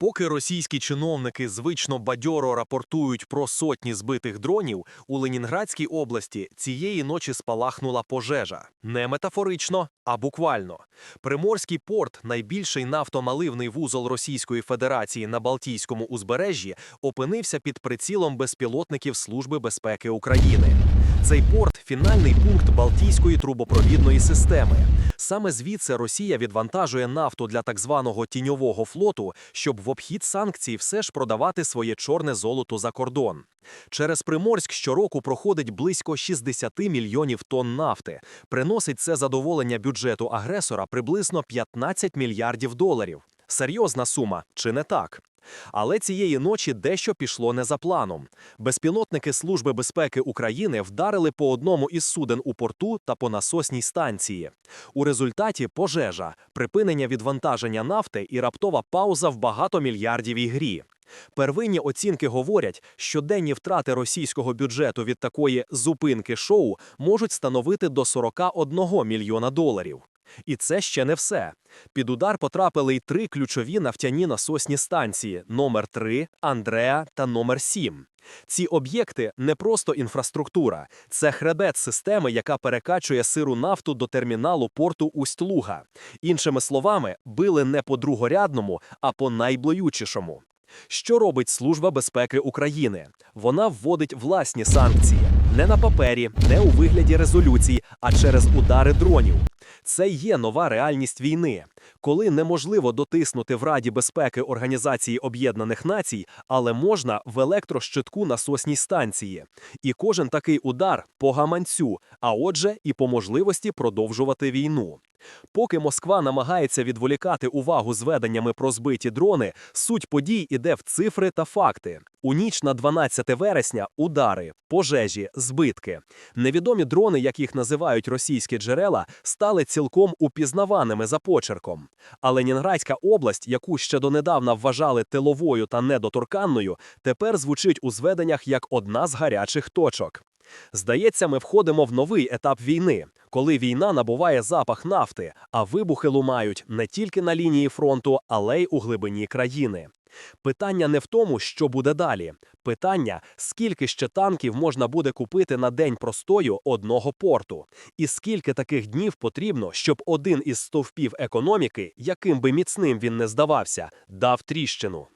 Поки російські чиновники звично бадьоро рапортують про сотні збитих дронів, у Ленінградській області цієї ночі спалахнула пожежа. Не метафорично, а буквально. Приморський порт, найбільший нафтомаливний вузол Російської Федерації на Балтійському узбережжі, опинився під прицілом безпілотників Служби безпеки України. Цей порт фінальний пункт Балтійської трубопровідної системи. Саме звідси Росія відвантажує нафту для так званого тіньового флоту, щоб в обхід санкцій все ж продавати своє чорне золото за кордон. Через Приморськ щороку проходить близько 60 мільйонів тонн нафти. Приносить це задоволення бюджету агресора приблизно 15 мільярдів доларів. Серйозна сума, чи не так? Але цієї ночі дещо пішло не за планом. Безпілотники Служби безпеки України вдарили по одному із суден у порту та по насосній станції. У результаті пожежа, припинення відвантаження нафти і раптова пауза в багатомільярдівій грі. Первинні оцінки говорять, що денні втрати російського бюджету від такої зупинки шоу можуть становити до 41 мільйона доларів. І це ще не все. Під удар потрапили й три ключові нафтяні насосні станції: номер 3, Андреа та номер 7. Ці об'єкти не просто інфраструктура, це хребет системи, яка перекачує сиру нафту до терміналу порту Усть-Луга. Іншими словами, били не по другорядному, а по найблоючішому. Що робить Служба безпеки України? Вона вводить власні санкції не на папері, не у вигляді резолюцій, а через удари дронів. Це є нова реальність війни, коли неможливо дотиснути в Раді безпеки Організації Об'єднаних Націй, але можна в електрощитку насосній станції. І кожен такий удар по гаманцю, а отже, і по можливості продовжувати війну. Поки Москва намагається відволікати увагу зведеннями про збиті дрони, суть подій іде в цифри та факти. У ніч на 12 вересня удари, пожежі, збитки. Невідомі дрони, як їх називають російські джерела, стали цілком упізнаваними за почерком. А Ленінградська область, яку ще донедавна вважали тиловою та недоторканною, тепер звучить у зведеннях як одна з гарячих точок. Здається, ми входимо в новий етап війни, коли війна набуває запах нафти, а вибухи лумають не тільки на лінії фронту, але й у глибині країни. Питання не в тому, що буде далі. Питання, скільки ще танків можна буде купити на день простою одного порту, і скільки таких днів потрібно, щоб один із стовпів економіки, яким би міцним він не здавався, дав тріщину.